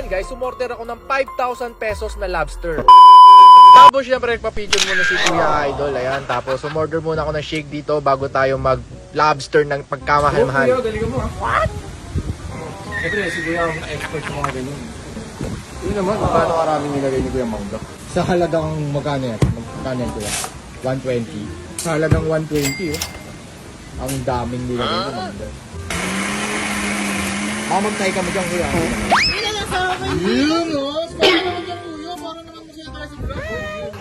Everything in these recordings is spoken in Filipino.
ayan guys, sumorder ako ng 5,000 pesos na lobster. Tapos syempre nagpa-picture muna si Kuya Idol. Ayan, tapos umorder muna ako ng shake dito bago tayo mag lobster ng pagkamahal-mahal. Kuya, galing mo ah. What? Siyempre, si Kuya ang expert sa mga ganyan. Yun naman, magkano karaming nilagay ni Kuya Mangga? Sa halagang magkano yan? Magkano yan, Kuya? 120. Sa halagang 120, oh. Ang daming nilagay ni Mangga. Mamagtay kami dyan, Kuya. Lang sa akin. Yun, oh! Para naman dyan, Kuya. Para naman masaya tayo sa vlog.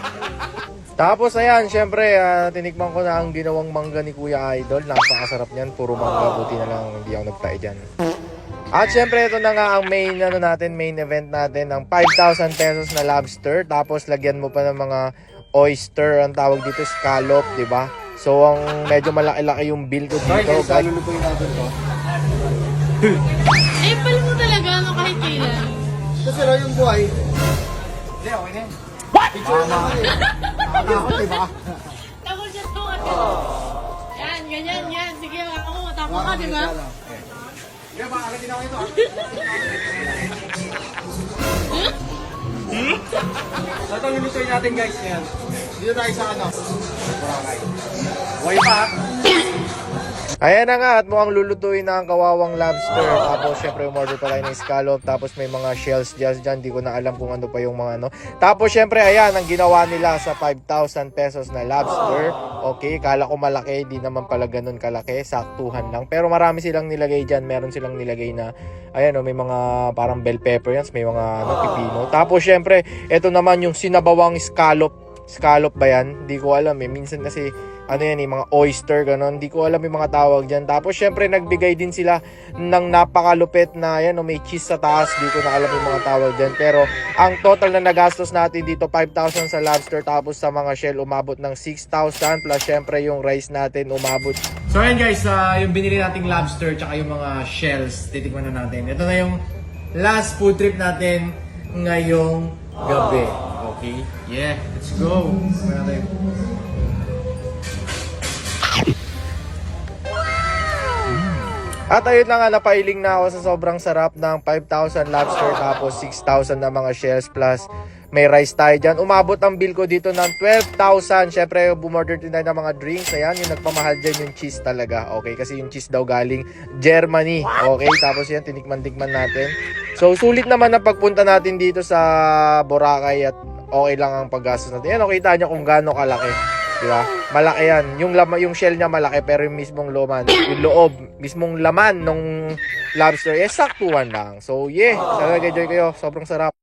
Tapos ayan, syempre, ah, tinikman ko na ang ginawang mangga ni Kuya Idol. Napakasarap niyan, puro mangga. Buti na lang hindi ako nagtae dyan. At syempre, ito na nga ang main, ano natin, main event natin, ng 5,000 pesos na lobster. Tapos lagyan mo pa ng mga oyster, ang tawag dito, scallop, di ba? So, ang medyo malaki-laki yung bill ko dito. guys, guys. lulutuin natin to. Pala Raw yung buhay. Hindi, okay na yan. What? Picture na naman eh. Nakakatakot, diba? Tapos siya to, ate. Yan, ganyan, yan. Sige, ako, tapos ka, di ba? Kaya ba, agad din ako ito ah. So ito lulutuin natin guys yan. Dito tayo sa ano? Boracay. Pa ah. Ayan na nga, at mukhang lulutuin na ang kawawang lobster. Tapos, syempre, umorder pa tayo ng scallop. Tapos, may mga shells dyan dyan. Di ko na alam kung ano pa yung mga ano. Tapos, syempre, ayan, ang ginawa nila sa 5,000 pesos na lobster. Okay, kala ko malaki. Di naman pala ganun kalaki. Saktuhan lang. Pero marami silang nilagay dyan. Meron silang nilagay na, ayan, oh, may mga parang bell pepper yan. May mga ano, pipino. Tapos, syempre, ito naman yung sinabawang scallop. Scallop ba yan? Hindi ko alam eh. Minsan kasi ano yan eh, mga oyster, ganon. Hindi ko alam yung mga tawag dyan. Tapos, syempre, nagbigay din sila ng napakalupit na, yan, o may cheese sa taas. Hindi ko na alam yung mga tawag dyan. Pero, ang total na nagastos natin dito, 5,000 sa lobster. Tapos, sa mga shell, umabot ng 6,000. Plus, syempre, yung rice natin, umabot. So ayan guys, ah, yung binili nating lobster tsaka yung mga shells, titikman na natin. Ito na yung last food trip natin ngayong gabi. Okay? Yeah, let's go. Natin. At ayun na nga, napailing na ako sa sobrang sarap ng 5,000 lobster tapos 6,000 na mga shells plus may rice tayo dyan. Umabot ang bill ko dito ng 12,000. Siyempre, bumorder din tayo ng mga drinks. Ayan, yung nagpamahal dyan yung cheese talaga. Okay, kasi yung cheese daw galing Germany. Okay, tapos yan, tinikman-tikman natin. So, sulit naman na pagpunta natin dito sa Boracay at okay lang ang paggastos natin. Yan, okay, kita nyo kung gaano kalaki. Di ba? Malaki yan. Yung, lama, yung shell niya malaki pero yung mismong laman, yung loob, mismong laman nung lobster, eh, saktuhan lang. So, yeah. Talaga enjoy kayo. Sobrang sarap.